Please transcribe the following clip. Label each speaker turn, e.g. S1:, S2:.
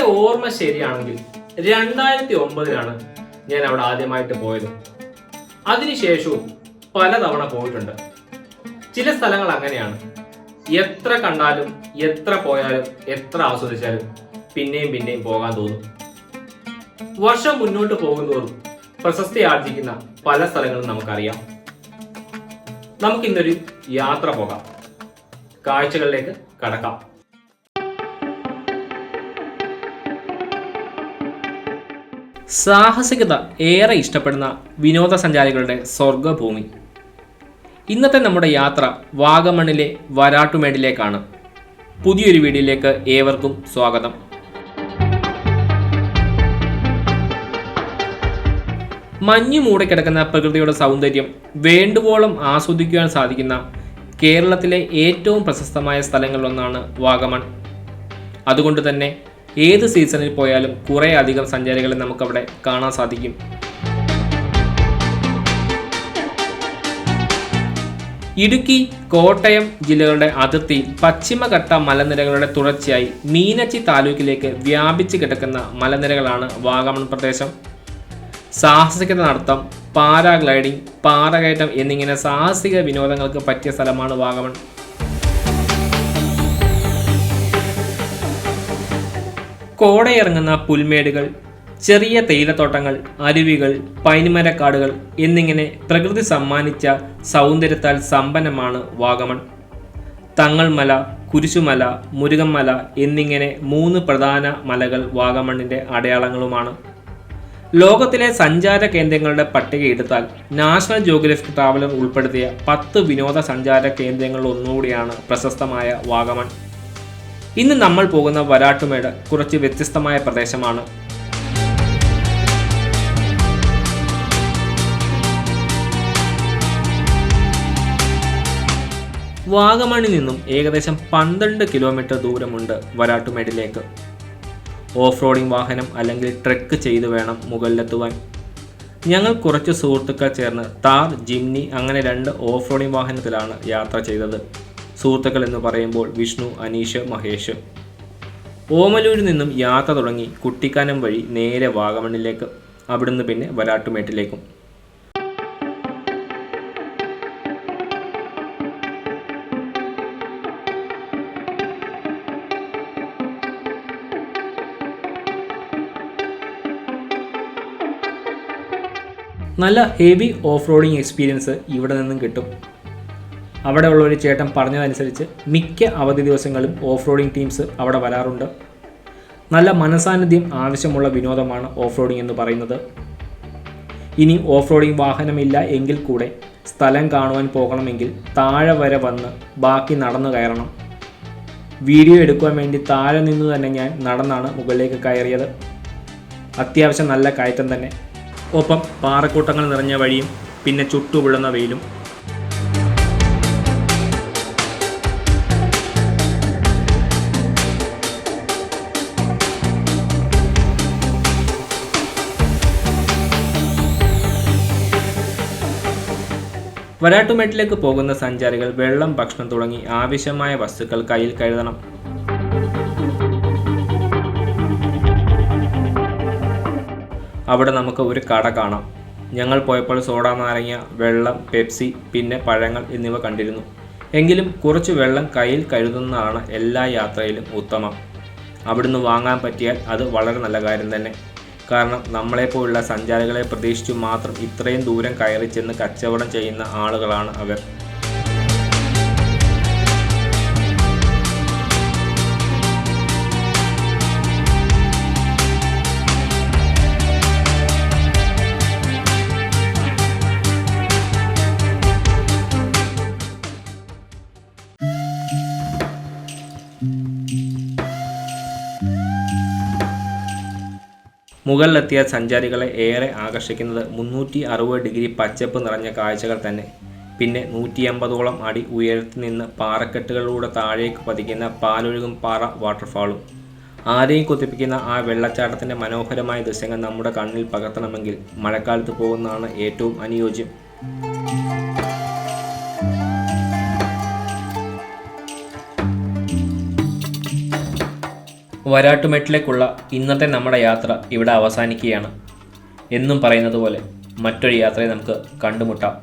S1: ഓർമ്മ ശരിയാണെങ്കിൽ രണ്ടായിരത്തി ഒമ്പതിലാണ് ഞാൻ അവിടെ ആദ്യമായിട്ട് പോയത്. അതിനുശേഷവും പലതവണ പോയിട്ടുണ്ട്. ചില സ്ഥലങ്ങൾ അങ്ങനെയാണ്. എത്ര കണ്ടാലും എത്ര പോയാലും എത്ര ആസ്വദിച്ചാലും പിന്നെയും പിന്നെയും പോകാൻ തോന്നും. വർഷം മുന്നോട്ട് പോകുന്നതോറും പ്രശസ്തി ആർജിക്കുന്ന പല സ്ഥലങ്ങളും നമുക്കറിയാം. നമുക്കിന്നൊരു യാത്ര പോകാം. കാഴ്ചകളിലേക്ക് കടക്കാം. സാഹസികത ഏറെ ഇഷ്ടപ്പെടുന്ന വിനോദസഞ്ചാരികളുടെ സ്വർഗഭൂമി. ഇന്നത്തെ നമ്മുടെ യാത്ര വാഗമണിലെ വരാട്ടുമേടിലേക്കാണ്. പുതിയൊരു വീഡിയോയിലേക്ക് ഏവർക്കും സ്വാഗതം. മഞ്ഞു മൂടിക്കിടക്കുന്ന പ്രകൃതിയുടെ സൗന്ദര്യം വേണ്ടുവോളം ആസ്വദിക്കുവാൻ സാധിക്കുന്ന കേരളത്തിലെ ഏറ്റവും പ്രശസ്തമായ സ്ഥലങ്ങളിലൊന്നാണ് വാഗമൺ. അതുകൊണ്ട് തന്നെ ഏത് സീസണിൽ പോയാലും കുറേ അധികം സഞ്ചാരികളെ നമുക്കവിടെ കാണാൻ സാധിക്കും. ഇടുക്കി കോട്ടയം ജില്ലകളുടെ അതിർത്തി പശ്ചിമഘട്ട മലനിരകളുടെ തുടർച്ചയായി മീനച്ചി താലൂക്കിലേക്ക് വ്യാപിച്ചു കിടക്കുന്ന മലനിരകളാണ് വാഗമൺ പ്രദേശം. സാഹസികത നടത്തം പാരാഗ്ലൈഡിംഗ് പാറകയറ്റം എന്നിങ്ങനെ സാഹസിക വിനോദങ്ങൾക്ക് പറ്റിയ സ്ഥലമാണ് വാഗമൺ. കോടയിറങ്ങുന്ന പുൽമേടുകൾ ചെറിയ തേയിലത്തോട്ടങ്ങൾ അരുവികൾ പൈനുമരക്കാടുകൾ എന്നിങ്ങനെ പ്രകൃതി സമ്മാനിച്ച സൗന്ദര്യത്താൽ സമ്പന്നമാണ് വാഗമൺ. തങ്ങൾമല കുരിശുമല മുരുകന്മല എന്നിങ്ങനെ മൂന്ന് പ്രധാന മലകൾ വാഗമണ്ണിന്റെ അടയാളങ്ങളുമാണ്. ലോകത്തിലെ സഞ്ചാര കേന്ദ്രങ്ങളുടെ പട്ടിക എടുത്താൽ നാഷണൽ ജോഗ്രഫിക് ട്രാവലർ ഉൾപ്പെടുത്തിയ പത്ത് വിനോദസഞ്ചാര കേന്ദ്രങ്ങളിൽ ഒന്നുകൂടിയാണ് പ്രശസ്തമായ വാഗമൺ. ഇന്ന് നമ്മൾ പോകുന്ന വരാട്ടുമേട് കുറച്ച് വ്യത്യസ്തമായ പ്രദേശമാണ്. വാഗമണിൽ നിന്നും ഏകദേശം പന്ത്രണ്ട് കിലോമീറ്റർ ദൂരമുണ്ട് വരാട്ടുമേടിലേക്ക്. ഓഫ് റോഡിംഗ് വാഹനം അല്ലെങ്കിൽ ട്രെക്ക് ചെയ്തു വേണം മുകളിലെത്തുവാൻ. ഞങ്ങൾ കുറച്ച് സുഹൃത്തുക്കൾ ചേർന്ന് താർ ജിംനി അങ്ങനെ രണ്ട് ഓഫ് റോഡിംഗ് വാഹനത്തിലാണ് യാത്ര ചെയ്തത്. സുഹൃത്തുക്കൾ എന്ന് പറയുമ്പോൾ വിഷ്ണു അനീഷ് മഹേഷ്. ഓമലൂരിൽ നിന്നും യാത്ര തുടങ്ങി കുട്ടിക്കാനം വഴി നേരെ വാഗമണ്ണിലേക്ക് അവിടുന്ന് പിന്നെ വരാട്ടുമേട്ടിലേക്കും. നല്ല ഹെവി ഓഫ് റോഡിങ് എക്സ്പീരിയൻസ് ഇവിടെ നിന്നും കിട്ടും. അവിടെ ഉള്ള ഒരു ചേട്ടൻ പറഞ്ഞതനുസരിച്ച് മിക്ക അവധി ദിവസങ്ങളും ഓഫ് റോഡിംഗ് ടീംസ് അവിടെ വരാറുണ്ട്. നല്ല മനസാന്നിധ്യം ആവശ്യമുള്ള വിനോദമാണ് ഓഫ് റോഡിംഗ് എന്ന് പറയുന്നത്. ഇനി ഓഫ് റോഡിംഗ് വാഹനമില്ല എങ്കിൽ കൂടെ സ്ഥലം കാണുവാൻ പോകണമെങ്കിൽ താഴെ വരെ വന്ന് ബാക്കി നടന്നു കയറണം. വീഡിയോ എടുക്കുവാൻ വേണ്ടി താഴെ നിന്ന് തന്നെ ഞാൻ നടന്നാണ് മുകളിലേക്ക് കയറിയത്. അത്യാവശ്യം നല്ല കയറ്റം തന്നെ. ഒപ്പം പാറക്കൂട്ടങ്ങൾ നിറഞ്ഞ വഴിയും പിന്നെ ചുട്ടുപിഴുന്ന വെയിലും വരാട്ടുമേട്ടിലേക്ക് പോകുന്ന സഞ്ചാരികൾ വെള്ളം ഭക്ഷണം തുടങ്ങി ആവശ്യമായ വസ്തുക്കൾ കയ്യിൽ കരുതണം. അവിടെ നമുക്ക് ഒരു കട കാണാം. ഞങ്ങൾ പോയപ്പോൾ സോഡ നാരങ്ങ വെള്ളം പെപ്സി പിന്നെ പഴങ്ങൾ എന്നിവ കണ്ടിരുന്നു. എങ്കിലും കുറച്ച് വെള്ളം കയ്യിൽ കരുതുന്നതാണ് എല്ലാ യാത്രയിലും ഉത്തമം. അവിടുന്ന് വാങ്ങാൻ പറ്റിയാൽ അത് വളരെ നല്ല കാര്യം തന്നെ. കാരണം നമ്മളെപ്പോലുള്ള സഞ്ചാരികളെ പ്രതീക്ഷിച്ചു മാത്രം ഇത്രയും ദൂരം കയറി ചെന്ന് കച്ചവടം ചെയ്യുന്ന ആളുകളാണ് അവർ. മുകളിലെത്തിയ സഞ്ചാരികളെ ഏറെ ആകർഷിക്കുന്നത് മുന്നൂറ്റി അറുപത് ഡിഗ്രി പച്ചപ്പ് നിറഞ്ഞ കാഴ്ചകൾ തന്നെ. പിന്നെ നൂറ്റി അമ്പതോളം അടി ഉയരത്തിൽ നിന്ന് പാറക്കെട്ടുകളിലൂടെ താഴേക്ക് പതിക്കുന്ന പാലൊഴുകും പാറ വാട്ടർഫാളും ആരെയും കൊതിപ്പിക്കുന്ന ആ വെള്ളച്ചാട്ടത്തിന്റെ മനോഹരമായ ദൃശ്യങ്ങൾ നമ്മുടെ കണ്ണിൽ പകർത്തണമെങ്കിൽ മഴക്കാലത്ത് പോകുന്നതാണ് ഏറ്റവും അനുയോജ്യം. വരാട്ടുമേട്ടിലേക്കുള്ള ഇന്നത്തെ നമ്മുടെ യാത്ര ഇവിടെ അവസാനിക്കുകയാണ്. എന്നും പറയുന്നത് പോലെ മറ്റൊരു യാത്രയെ നമുക്ക് കണ്ടുമുട്ടാം.